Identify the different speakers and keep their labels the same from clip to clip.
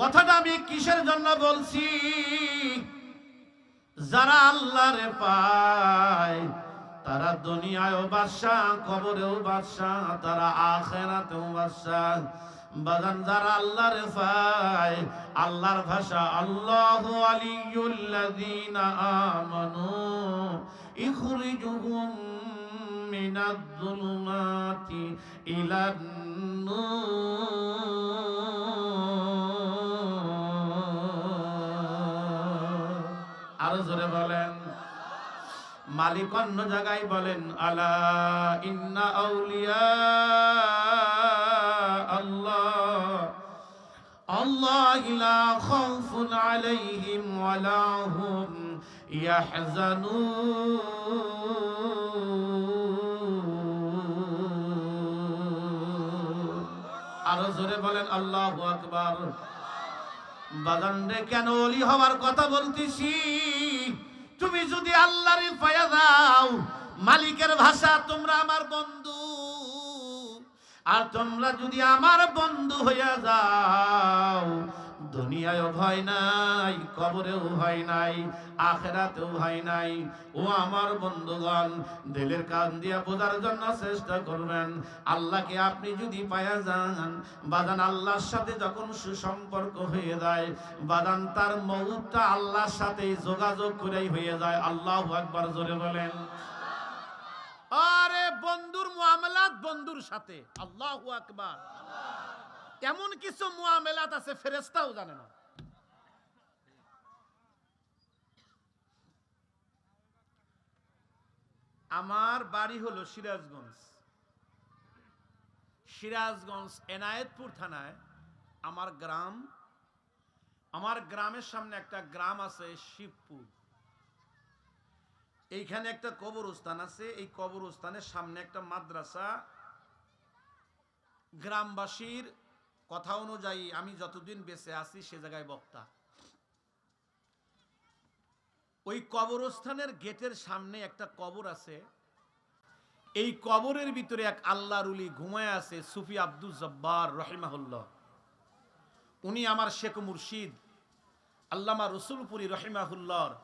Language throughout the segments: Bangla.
Speaker 1: কথাটা আমি কিসের জন্য বলছি? যারা আল্লাহরে পায়, তারা দুনিয়ায়ও বাদশাহ, কবরেও বাদশাহ, তারা আখেরাতেও বাদশাহ। বাজান যারা আল্লাহরে পায়, আল্লাহর ভাষা, আল্লাহ আলিয়ুল্লাযীনা আমানু, ইখরিজুহুম মিনাজ যুলুমাতি ইলান নূর আরও জোরে বলেন। মালিক অন্য জায়গায় বলেন, আলা আল্লাহ। আল্লাহ হুম আরও জোরে বলেন, আল্লাহু আকবার। বাজান কেন অলি হওয়ার কথা বলতেছি? তুমি যদি আল্লাহর পায়া দাও, মালিকের ভাষা তোমরা আমার বন্ধু। আর তোমরা যদি আমার বন্ধু হইয়া যাও দুনিয়ায়ও ভয় নাই, কবরেও ভয় নাই, আখেরাতেও ভয় নাই। ও আমার বন্ধুগণ, দিলের কান দিয়া বোঝার জন্য চেষ্টা করবেন। আল্লাহকে আপনি যদি পায়া যান, বাদান আল্লাহর সাথে যখন সুসম্পর্ক হয়ে যায়, বাদান তার মৌতটা আল্লাহর সাথে যোগাযোগ করেই হয়ে যায়। আল্লাহ একবার জোরে বলেন। আরে বন্ধুর মুআমালাত বন্ধুর সাথে। আল্লাহু আকবার। এমন কিছু মুআমালাত আছে, ফেরেশতাও জানে না। আমার বাড়ি হলো সিরাজগঞ্জ। সিরাজগঞ্জ এনায়েতপুর থানায় আমার গ্রাম, আমার গ্রামের সামনে একটা গ্রাম আছে শিবপুর। এইখানে একটা কবরস্থান আছে, এই কবরস্থানের সামনে একটা মাদ্রাসা। গ্রামবাসীর কথা অনুযায়ী আমি যতদিন বেঁচে আছি সে জায়গায় বক্তা। ওই কবরস্থানের গেটের সামনে একটা কবর আছে। এই কবরের ভিতরে এক আল্লাহর উলি ঘুমায় আছে, সুফি আব্দুল জব্বার রহিমাহুল্লাহ। উনি আমার শেখ মুর্শিদ, আল্লামা রসুলপুরি রহিমাহুল্লাহর।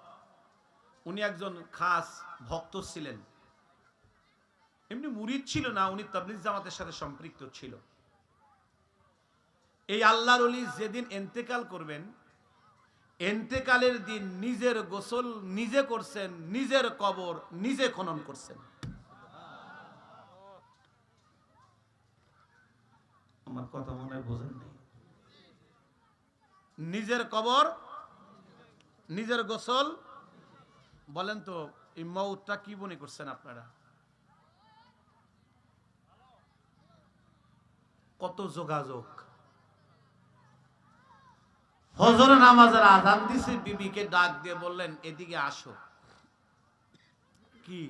Speaker 1: উনি একজন খাস ভক্ত ছিলেন। এমনি মুরিদ ছিল না, উনি তাবলিজ জামাতের সাথে সম্পৃক্ত ছিল। এই আল্লাহর অলি যেদিন এন্তেকাল করবেন এন্তেকালের দিন নিজের গোসল নিজে করছেন নিজের কবর নিজে খনন করছেন। আমার কথা মনে বোঝেন নিজের কবর নিজের গোসল বলেন তো এই মৌতটা কি মনে করছেন আপনারা? কত যোগাযোগ। হজর নামাজের আজান দিছে, বিবিকে ডাক দিয়ে বললেন, এদিকে আসো। কি?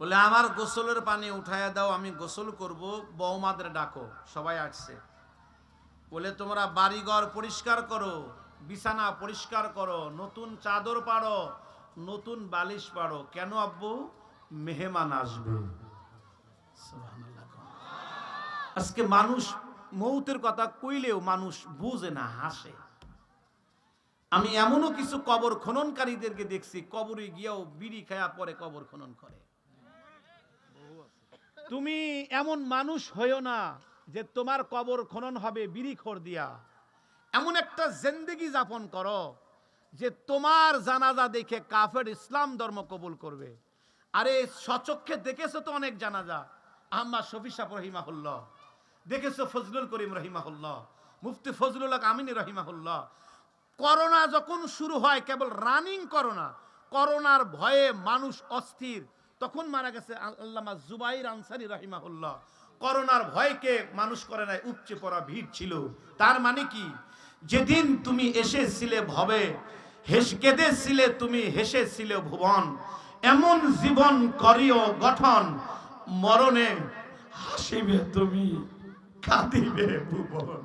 Speaker 1: বলে, আমার গোসলের পানি উঠাইয়া দাও, আমি গোসল করব, বৌমাদের ডাকো, সবাই আসছে। বলে, তোমরা বাড়িঘর পরিষ্কার করো, বিছানা পরিষ্কার করো, নতুন চাদর পাড়ো, নতুন বালিশ পাড়ো। কেন আব্বু? মেহমান আসবে। আজকে মানুষ মৌতের কথা কইলেও মানুষ বুঝে না, হাসে। আমি এমনও কিছু কবর খননকারীদেরকে দেখছি, কবরে গিয়েও বিড়ি খায়া পরে কবর খনন করে। তুমি এমন মানুষ হইও না যে তোমার কবর খনন হবে বিড়ি খোর দিয়া। এমন একটা জিন্দেগি যাপন করো যে তোমার জানাজা দেখে কাফের ইসলাম ধর্ম কবুল করবে। আরে সচক্ষে দেখেছ তো অনেক জানাজা? আহম্মা শফি সাহ রহিমাহুল্লাহ। দেখেছ ফজলুল করিম রহিমাহুল্লাহ? মুফতি ফজলুল আমিনী রহিমাহুল্লাহ। করোনা যখন শুরু হয়, কেবল রানিং করোনা। করোনার ভয়ে মানুষ অস্থির। তখন মারা গেছে আল্লামা জুবাইর আনসারি রহিমাহুল্লাহ। করোনার ভয়কে মানুষ করে নাই, উপচে পড়া ভিড় ছিল। তার মানে কি? যেদিন তুমি এসেছিলে ভবে হেস কেঁদেছিলে তুমি হেসেছিলে ভুবন। এমন জীবন করিও গঠন, মরণে হাসিবে তুমি। কাঁদিবে ভুবন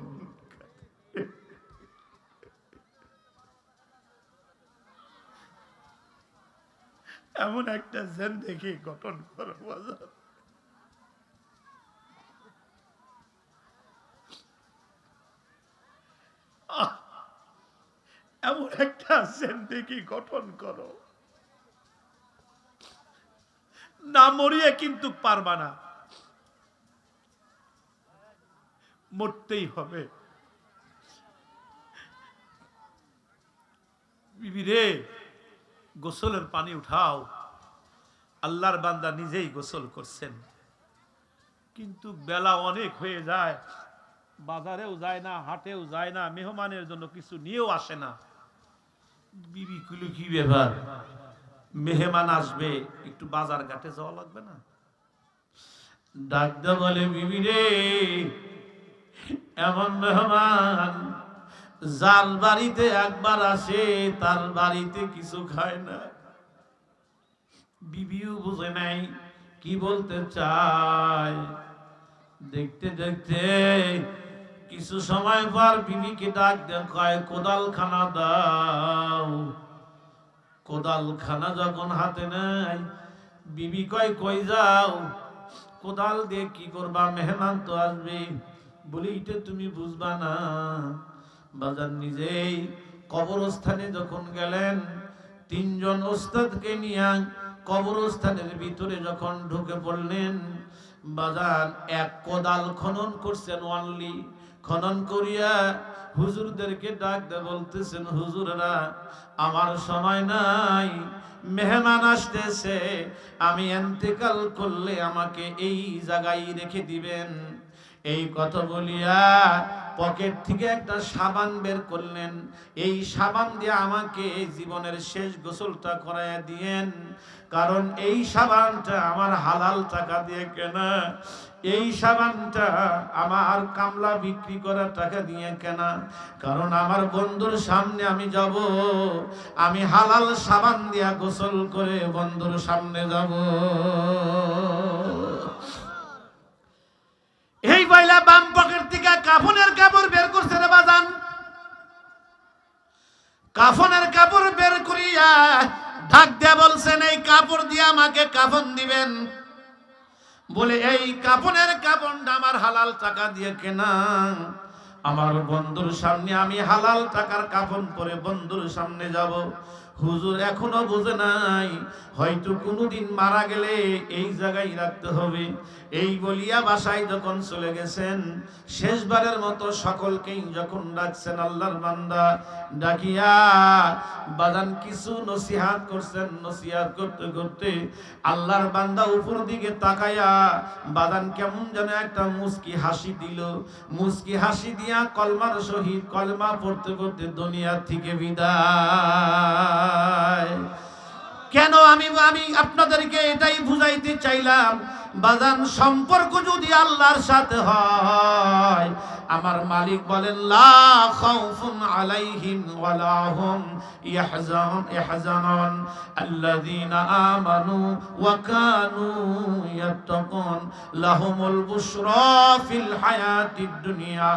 Speaker 1: এমন একটা জেন্দেগি গঠন করো বাজার এমন একটা জিন্দেগি গঠন করো। না মরিয়ে কিন্তু পারবা না। মরতেই হবে। গোসলের পানি উঠাও। আল্লাহর বান্দা নিজেই গোসল করছেন। কিন্তু বেলা অনেক হয়ে যায়, বাজারেও যায় না, হাটেও যায় না, মেহমানের জন্য কিছু নিয়েও আসে না। বিবি কুলু কি ব্যাপার? মেহমান আসবে, একটু বাজার ঘাটে যাওয়া লাগবে না? ডাকতে বলে, বিবি রে এমন মেহমান, যার বাড়িতে একবার আসে, তার বাড়িতে কিছু খায় না। বিবিও বুঝে নাই কি বলতে চায়। দেখতে দেখতে কিছু সময় পর বিবিকে ডাক দেখায় কোদাল খানা দাও। কোদাল খানা যখন হাতে নেয়, বিবি কয়, কই যাও? কোদাল দিয়ে কি করবা? মেহমান তো আসবে বলি, এটা তুমি বুঝবা না। বাজার নিজেই কবরস্থানে যখন গেলেন, তিনজন ওস্তাদকে নিয়ে কবরস্থানের ভিতরে যখন ঢুকে পড়লেন, বাজার এক কোদাল খনন করছেন অনলি খনন করিয়া হুজুরদেরকে ডাক দে বলতেছেন, হুজুররা, আমার সময় নাই, মেহমান আসতেছে। আমি এন্তেকাল করলে আমাকে এই জায়গায় রেখে দিবেন। এই কথা বলিয়া পকেট থেকে একটা সাবান বের করলেন। এই সাবান দিয়ে আমাকে জীবনের শেষ গোসলটা করাইয়া দিয়েন। কারণ এই সাবানটা আমার হালাল টাকা দিয়ে কেনা। এই সাবানটা আমার কামলা বিক্রি করার টাকা দিয়ে কেনা। কারণ আমার বন্ধুর সামনে আমি যাব। আমি হালাল সাবান দিয়া গোসল করে বন্ধুর সামনে যাব এই বইলা বাম পকেট থেকে কাফনের কাপড় বের করছে রে বাজান। কাফনের কাপড় বের করিয়া ঢাক দিয়া বলছেন, এই কাপড় দিয়ে আমাকে কাফন দিবেন। বলে, এই কাপনের কাপড়টা আমার হালাল টাকা দিয়ে কেনা। আমার বন্ধুর সামনে আমি হালাল টাকার কাপন পরে বন্ধুর সামনে যাব। হুজুর এখনও বোঝে নাই। হয়তো কোনোদিন মারা গেলে এই জায়গায় রাখতে হবে। এই বলিয়া বাসায় যখন চলে গেছেন, শেষবারের মতো সকলকেই যখন ডাকছেন, আল্লাহর বান্দা ডাকিয়া বাজান কিছু নসিহাত করছেন। নসিহাত করতে করতে আল্লাহর বান্দা উপর দিকে তাকায়া বাদান কেমন যেন একটা মুস্কি হাসি দিল। মুস্কি হাসি দিয়া কলমার সহিত কলমা পড়তে পড়তে দুনিয়া থেকে বিদায়। কেন আমি আমি আপনাদেরকে এটাই বুঝাইতে চাইলাম বাজান সম্পর্ক যদি আল্লাহর সাথে হয় আমার মালিক বলেন, লা আলাইহিম ওয়ালা দুনিয়া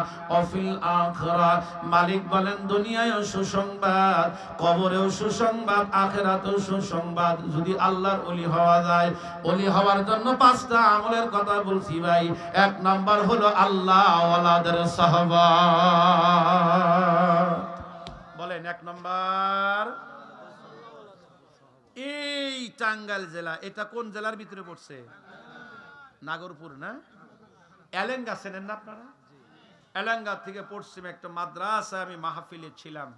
Speaker 1: মালিক বলেন, দুনিয়ায়ও সুসংবাদ, কবরেও সুসংবাদ, আখিরাতেও সুসংবাদ। যদি আল্লাহর ওলি হওয়া যায়, ওলি হওয়ার জন্য পাঁচটা আমলের কথা বলছি ভাই। এক নাম্বার হলো আল্লাহ ওয়ালাদের বলেন, এক নাম্বার। এই টাঙ্গাইল জেলা, এটা কোন জেলার ভিতরে পড়ছে? নাগরপুর, না? এলেঙ্গা চেনেন না আপনারা? এলেঙ্গা থেকে পশ্চিমে একটা মাদ্রাসা আমি মাহফিলে ছিলাম।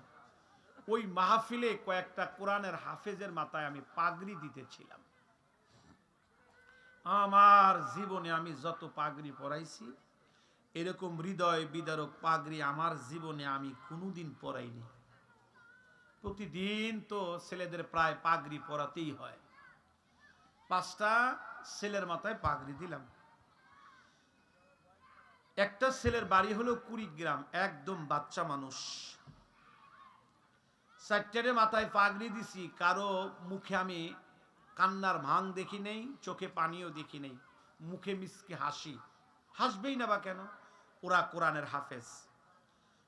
Speaker 1: ওই মাহফিলে কয়েকটা কোরআনের হাফেজের মাথায় আমি পাগড়ি দিতেছিলাম। আমার জীবনে আমি যত পাগড়ি পরাইছি এরকম হৃদয় বিদারক পাগড়ি আমার জীবনে আমি কোনোদিন পরাইনি। প্রতিদিন তো ছেলেদের প্রায় পাগড়ি পরাতেই হয়। পাঁচটা ছেলের মাথায় পাগড়ি দিলাম। একটা ছেলের বাড়ি হলো কুড়িগ্রাম, একদম বাচ্চা মানুষ। চারটারে মাথায় পাগড়ি দিছি, কারও মুখে আমি কান্নার ভাঙ দেখি নেই, চোখে পানিও দেখি নেই, মুখে মিসকে হাসি। হাসবেই না বা কেন? ওরা কোরআনের হাফেজ।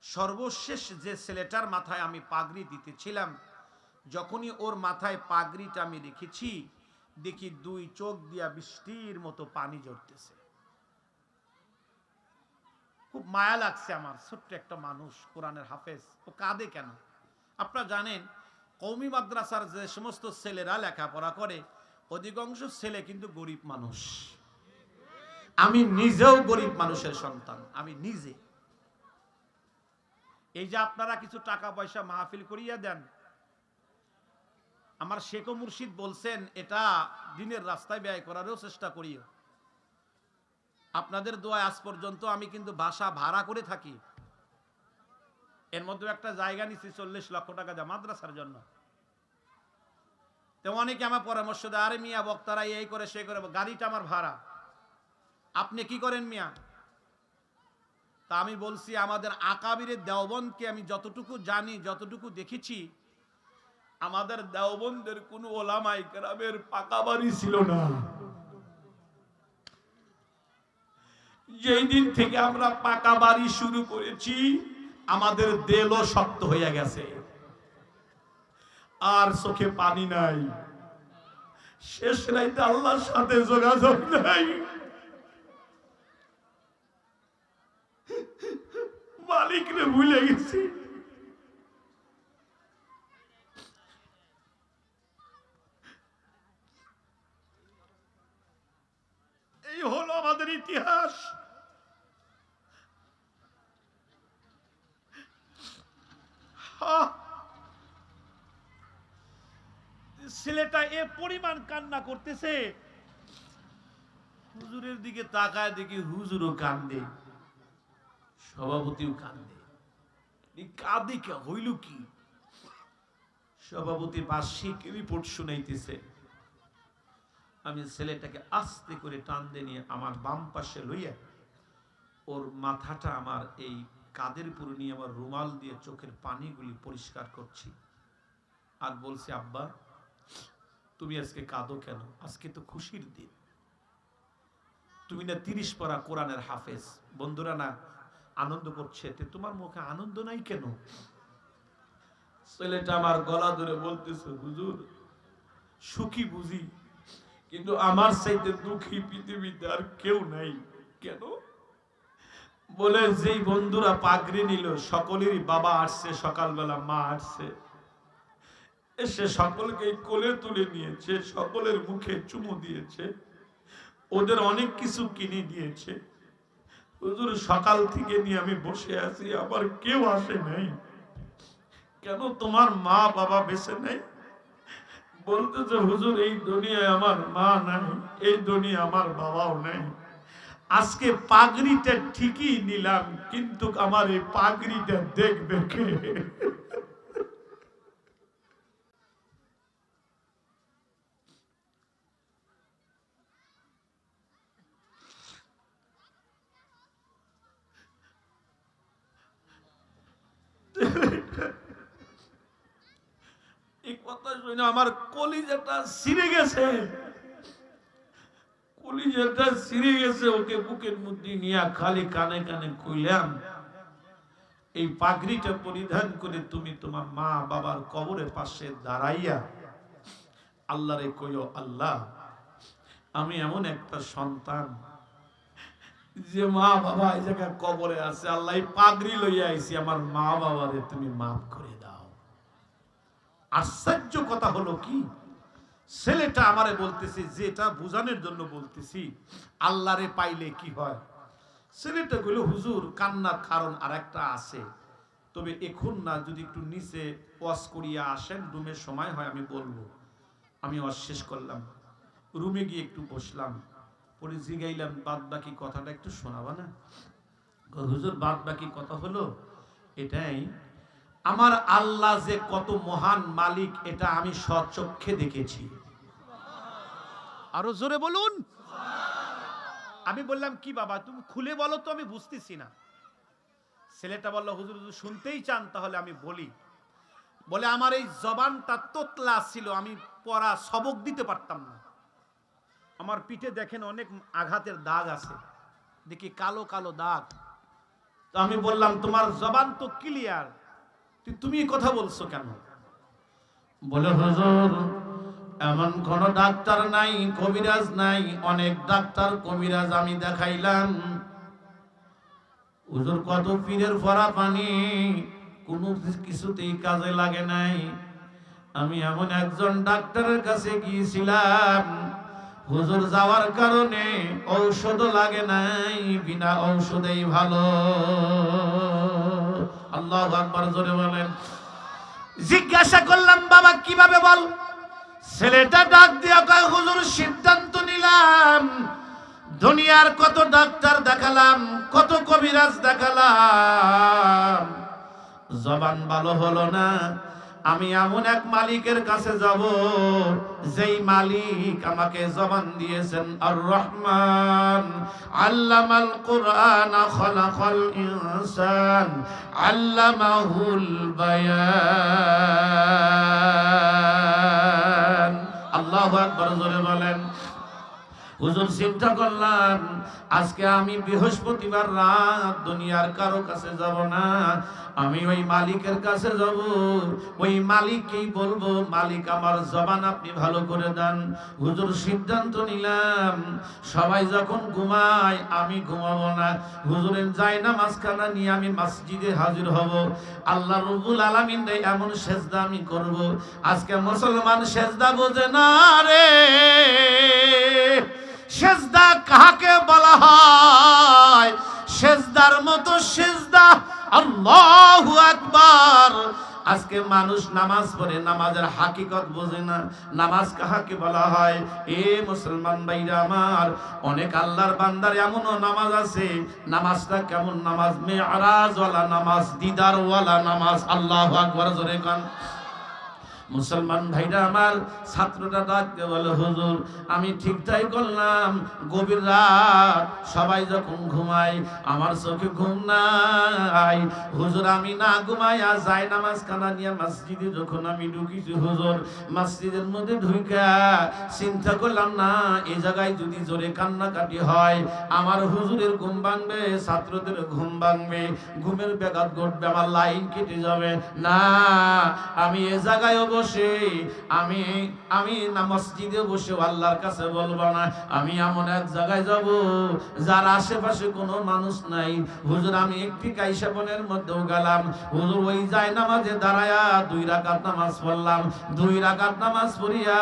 Speaker 1: সর্বশেষ যে ছেলেটার মাথায় আমি পাগড়ি দিতেছিলাম, যখনই ওর মাথায় পাগড়িটা আমি রেখেছি, দেখি দুই চোখ দিয়া বৃষ্টির মতো পানি জড়তেছে খুব মায়া লাগছে আমার, ছোট্ট একটা মানুষ, কোরআনের হাফেজ। ও কাঁদে কেন? আপনারা জানেন কৌমি মাদ্রাসার যে সমস্ত ছেলেরা লেখাপড়া করে, অধিকাংশ ছেলে কিন্তু গরিব মানুষ। আমি নিজেও গরিব মানুষের সন্তান, আমি নিজে। এই যে আপনারা কিছু টাকা পয়সা মাহফিল করিয়া দেন, আমার শেখ মুর্শিদ বলছেন, এটা দিনের রাস্তায় ব্যয় করারও চেষ্টা করিও। আপনাদের দোয়া আজ পর্যন্ত আমি কিন্তু বাসা ভাড়া করে থাকি। এর মধ্যে একটা জায়গা নিচ্ছি চল্লিশ লক্ষ টাকা দেয় মাদ্রাসার জন্য। তো অনেকে আমার পরামর্শ দেয়, আরে মিয়া, বক্তারা এই করে সে করে, গাড়িটা আমার ভাড়া। আপনি কি করেন মিয়া? তা আমি বলছি, আমাদের আকাবিরের দেওবন্দকে আমি যতটুকু জানি, যতটুকু দেখেছি, আমাদের দেওবন্দের কোন ওলামাই গ্রামের পাকা বাড়ি ছিল না। যেই দিন থেকে আমরা পাকা বাড়ি শুরু করেছি, আমাদের দেলও শক্ত হয়ে গেছে। আর চোখে পানি নাই। শেষ রাইতে আল্লাহর সাথে যোগাযোগ নাই। মালিকরে ভুলে গেছি। এই হলো আমাদের ইতিহাস! ছেলেটা এ পরিমাণ কান্না করতেছে। হুজুরের দিকে তাকায় দেখি হুজুরও কান্দে। সভাপতিও কান্দে। কাঁদে কে? হইল কি? সভাপতি বার্ষিক রিপোর্ট শুনাইতেছে। আমি ছেলেটাকে আস্তে করে টান দিয়ে নিয়ে আমার বাম পাশে লইয়া ওর মাথাটা আমার এই কাদের উপর নিয়ে আমার রুমাল দিয়ে চোখের পানিগুলি পরিষ্কার করছি আর বলছি, আব্বা, তুমি আজকে কাঁদো কেন? আজকে তো খুশির দিন। তুমি না তিরিশ পারা কোরআনের হাফেজ। বন্ধুরা না আনন্দ করছে তোমার মুখে আনন্দ নাই কেন? ছেলেটা আমার গলা ধরে বলতেছে, হুজুর, সুখী বুঝি, কিন্তু আমার চাইতে দুঃখী পৃথিবীতে আর কেউ নাই। কেন? বলে, যেই বন্ধুরা পাগড়ি নিল, সকলেরই বাবা আসছে, সকালবেলা মা আসছে। এসে সকলকে কোলে তুলে নিয়েছে, সকলের মুখে চুমু দিয়েছে, ওদের অনেক কিছু কিনে দিয়েছে। হুজুর, সকাল থেকে নিয়ে আমি বসে আছি, আবার কেউ আসে নাই। কেন তোমার মা বাবা বেঁচে নেই? বলতেছে, হুজুর, এই দুনিয়ায় আমার মা নাই, এই দুনিয়া আমার বাবাও নাই। আজকে পাগড়িটা ঠিকই নিলাম, কিন্তু আমার এই পাগড়িটা দেখবে কে? আমার কলিজাটা ছিঁড়ে গেছে। কলিজাটা ছিঁড়ে গেছে, ওকে বুকের মধ্যে নিয়ে খালি কানে কানে কইলাম, এই পাগড়িটা পরিধান করে তুমি তোমার মা বাবার কবরের পাশে দাঁড়াইয়া আল্লাহরে কইও, আল্লাহ, আমি এমন একটা সন্তান যে মা বাবা এই জায়গায় কবরে আছে, আল্লাহ পাগড়ি লইয়া আইছি, আমার মা বাবারে তুমি মাফ করে দাও। আশ্চর্য কথা হলো কি? ছেলেটা আমারে বলতেছে, যেটা বুঝানোর জন্য বলতেছি, আল্লাহরে পাইলে কি হয়? ছেলেটা কইল, হুজুর, কান্নার কারণ আর একটা আছে। তবে এখন না, যদি একটু নিচে ওয়াশ করিয়া আসেন রুমের সময় হয়, আমি বলব। আমি ওয়াশ শেষ করলাম। রুমে গিয়ে একটু বসলাম। পরে জিগাইলাম বাদ বাকি কথাটা একটু শোনাবা না? হুজুর বাদ বাকি কথা হলো এটাই, আমার আল্লাহ যে কত মহান মালিক, এটা আমি সচক্ষে দেখেছি। আরও জোরে বলুন। আমি বললাম, কি বাবা, তুমি খুলে বলো তো, আমি বুঝতেছি না। ছেলেটা বলল, হুজুর হুজুর, শুনতেই চান, তাহলে আমি বলি। বলে, আমার এই জবানটা তোতলা ছিল, আমি পড়া সবক দিতে পারতাম না। আমার পিঠে দেখেন অনেক আঘাতের দাগ আছে। দেখি কালো কালো দাগ। তো আমি বললাম, তোমার জবান তো ক্লিয়ার তুমি কথা বলছো কেন? বলে, হুজুর, এমন কোন ডাক্তার নাই, কবিরাজ নাই, অনেক ডাক্তার কবিরাজ আমি দেখাইলাম। হুজুর, কত পীরের ফরা পানি, কোনো কিছুতেই কাজে লাগে নাই। আমি এমন একজন ডাক্তারের কাছে গিয়েছিলাম হুজুর যাওয়ার কারণে ঔষধ লাগে নাই, বিনা ঔষধেই ভালো। আল্লাহ আকবার, জোরে বলেন। জিজ্ঞাসা করলাম, বাবা, কীভাবে বল? ছেলেটা ডাক দিয়া কয়, হুজুর, সিদ্ধান্ত নিলাম। দুনিয়ার কত ডাক্তার দেখালাম, কত কবিরাজ দেখালাম। জবান ভালো হলো না? আমি এমন এক মালিকের কাছে যাব, যেই মালিক আমাকে জবান দিয়েছেন আর রহমান আল্লামাল কোরআন খলাকল ইনসান, আল্লামাহুল বায়ান। আল্লাহু আকবার জোরে বলেন। হুজুর চিন্তা করলাম আজকে আমি বৃহস্পতিবার রাত দুনিয়ার কারও কাছে যাব না আমি ওই মালিকের কাছে যাব। ওই মালিককেই বলব? মালিক, আমার জবান আপনি ভালো করে দেন। হুজুর সিদ্ধান্ত নিলাম। সবাই যখন ঘুমায়, আমি ঘুমাবো না। হুজুরের যাই না মাঝখানা নিয়ে আমি মসজিদে হাজির হব। আল্লাহ রবুল আলমিন এমন সেজদা আমি করব। আজকে মুসলমান সেজদা বোঝে না রে। সেজদা কাহাকে বলা হয়? সেজদার মতো সেজদা আল্লাহু আকবার। আজকে মানুষ নামাজ পড়ে, নামাজের হাকিকত বোঝে না। নামাজ কাহাকে বলা হয়? এ মুসলমান ভাইরা আমার, অনেক আল্লাহর বান্দার এমনও নামাজ আছে। নামাজটা কেমন নামাজ? মেয়ারাজওয়ালা নামাজ, দিদারওয়ালা নামাজ। আল্লাহ আকবার, জোরে কান। মুসলমান ভাইরা আমার ছাত্রটা ডাকতে বলে, হুজুর, আমি ঠিকঠাক করলাম। গভীর রাত সবাই যখন ঘুমাই আমার চোখে ঘুম নাই। হুজুর, আমি না ঘুমাইয়া যাই নামাজ খানা নিয়ে মসজিদে, যখন আমি ঢুকিছি, হুজুর, মসজিদের মধ্যে ঢুকা চিন্তা করলাম, না এই জায়গায় যদি জোরে কান্নাকাটি হয়, আমার হুজুরের ঘুম ভাঙবে, ছাত্রদের ঘুম ভাঙবে, ঘুমের ব্যাঘাত ঘটবে, আমার লাইন কেটে যাবে। না, আমি এ জায়গায় বসে, আমি আমি না মসজিদে বসে আল্লাহর কাছে বলব না, আমি এমন এক জায়গায় যাব যার আশেপাশে কোনো মানুষ নাই। হুজুর, আমি একটি কাইসা বনের মধ্যেও গেলাম। হুজুর, ওই যায় নামাজে দাঁড়ায়া দুই রাকাত নামাজ পড়লাম। দুই রাকাত নামাজ পড়িয়া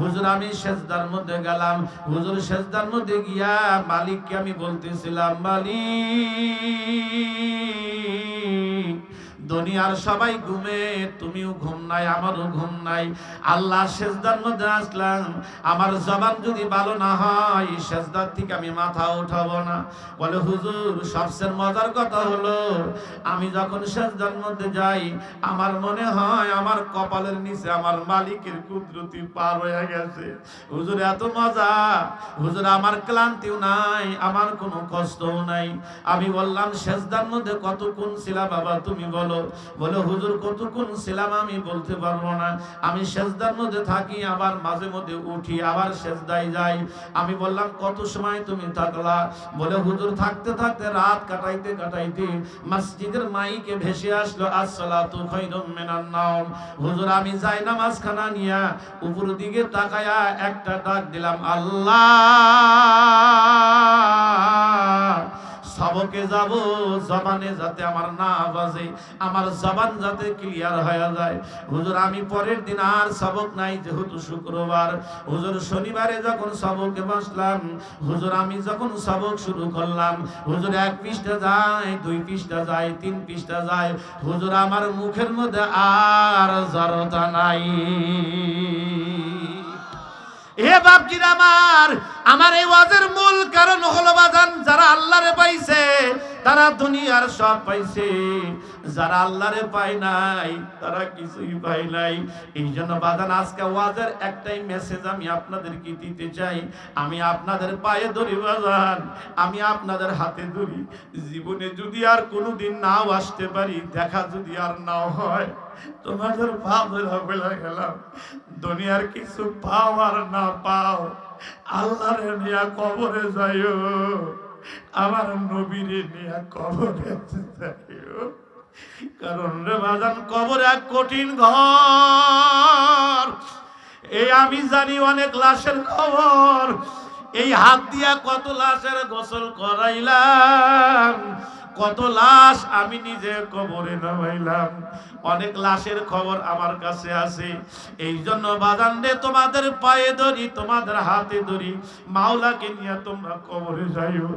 Speaker 1: হুজুর, আমি সেজদার মধ্যে গেলাম। হুজুর, সেজদার মধ্যে গিয়া মালিককে আমি বলতেছিলাম, মালিক দুনিয়ার সবাই ঘুমে, তুমিও ঘুম নাই, আমারও ঘুম নাই। আল্লাহ সেজদার মধ্যে আসলাম। আমার জবান যদি ভালো না হয়, সেজদার থেকে আমি মাথা উঠাবো না। বলে, হুজুর, সবচেয়ে মজার কথা হলো, আমি যখন সেজদার মধ্যে যাই, আমার মনে হয় আমার কপালের নিচে আমার মালিকের কুদরতি পার হয়ে গেছে। হুজুর, এত মজা। হুজুর, আমার ক্লান্তিও নাই, আমার কোনো কষ্টও নাই। আমি বললাম, সেজদার মধ্যে কত কোন ছিলা বাবা, তুমি বলো। বলে হুজুর, কতক্ষণ ছিলাম আমি বলতে পারব না। আমি সেজদার মধ্যে থাকি, আবার মাঝে মধ্যে উঠি, আবার সেজদায় যাই। আমি বললাম, কত সময় তুমি থাকলা? বলে, হুজুর, থাকতে থাকতে রাত কাটাইতে কাটাইতে মসজিদের মাইকে ভেসে আসলো, আসসালাতু খায়রুম মিনান হুজুর, আমি যাই নামাজ খানা নিয়া উপর দিকে তাকায়া একটা ডাক দিলাম, আল্লাহ! সবকে যাব, জবানে যাতে আমার না বাজে, আমার জবান যাতে ক্লিয়ার হয়ে যায়। হুজুর, আমি পরের দিন আর সবক নাই যেহেতু শুক্রবার। হুজুর, শনিবারে যখন সবকে বসলাম, হুজুর, আমি যখন সবক শুরু করলাম, হুজুর, এক পৃষ্ঠা যায়, দুই পৃষ্ঠা যায়, তিন পৃষ্ঠা যায়। হুজুর, আমার মুখের মধ্যে আর জড়তা নাই। হে বাপজির আমার আমার এই ওয়াজের মূল কারণ হলো বাজান, যারা আল্লাহরে পাইছে, তারা দুনিয়ার সব পাইছে। যারা আল্লাহরে পায় নাই, তারা কিছুই পায় নাই। এই জন্য বাজান, আজকে ওয়াজের একটাই মেসেজ আমি আপনাদেরকে দিতে চাই। আমি আপনাদের পায়ে ধরি বাজান, আমি আপনাদের হাতে ধরি। জীবনে যদি আর কোনোদিন নাও আসতে পারি, দেখা যদি আর নাও হয় তোমাদের বেলা গেলাম। দুনিয়ার কিছু পাও আর না পাও, আল্লাহরে নিয়া কবরে যাইও। আমার নবীরে নিয়া কবরে যাইও। কারণ রে বাজান, কবর এক কঠিন ঘর। এই আমি জানি অনেক লাশের খবর। এই হাত দিয়া কত লাশের গোসল করাইলাম। কত লাশ আমি নিজে কবরে নামাইলাম। অনেক লাশের খবর আমার কাছে আছে। এই জন্য বাজান রে, তোমাদের পায়ে ধরি, তোমাদের হাতে ধরি। মাওলাকে নিয়ে তোমরা কবরে যাইও।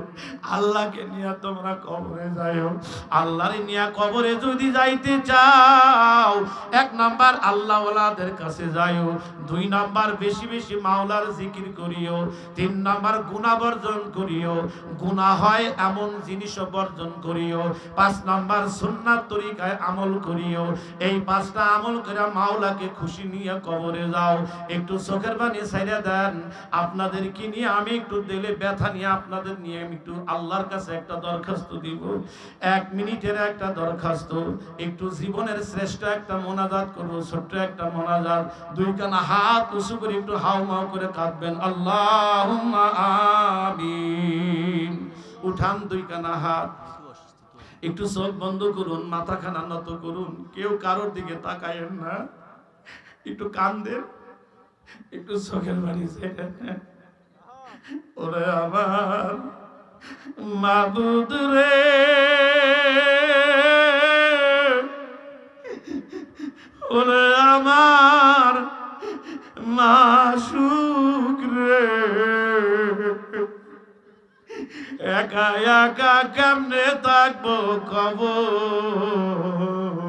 Speaker 1: আল্লাহকে নিয়ে তোমরা কবরে যাইও। আল্লাহরে নিয়ে কবরে যদি যাইতে চাও, এক নাম্বার আল্লাহওয়ালাদের কাছে যাইও। দুই নাম্বার বেশি বেশি মাওলার জিকির করিও। তিন নাম্বার গুণা বর্জন করিও। গুণা হয় এমন জিনিসও বর্জন করিও। পাঁচ নাম্বার সুন্নাত তরিকায় আমল করিও। এই পাঁচটা আমল করে মাওলাকে খুশি নিয়ে কবরে যাও। একটু চোখের পানি ছাইড়া দেন। আপনাদের কি নিয়ে আমি একটু দিলে ব্যথা নিয়ে আপনাদের নিয়ে আমি একটু আল্লাহর কাছে একটা দরখাস্ত দিব। এক মিনিটের একটা দরখাস্ত। একটু জীবনের শ্রেষ্ঠ একটা মোনাজাত করব, ছোট্ট একটা মোনাজাত। দুই কানা হাত উঁচু করে একটু হাও মাও করে কাঁদবেন। আল্লাহ আমিন। উঠান দুই কানা হাত। একটু চোখ বন্ধ করুন মাথা খানা নত করুন, কেউ কারোর দিকে তাকায়েন না। একটু কান দেন একটু চোখের বাড়ি ওরে আমার মাবুদ রে। ওরে আমার মাসুক রে। একা একা কেমনে থাকব কবর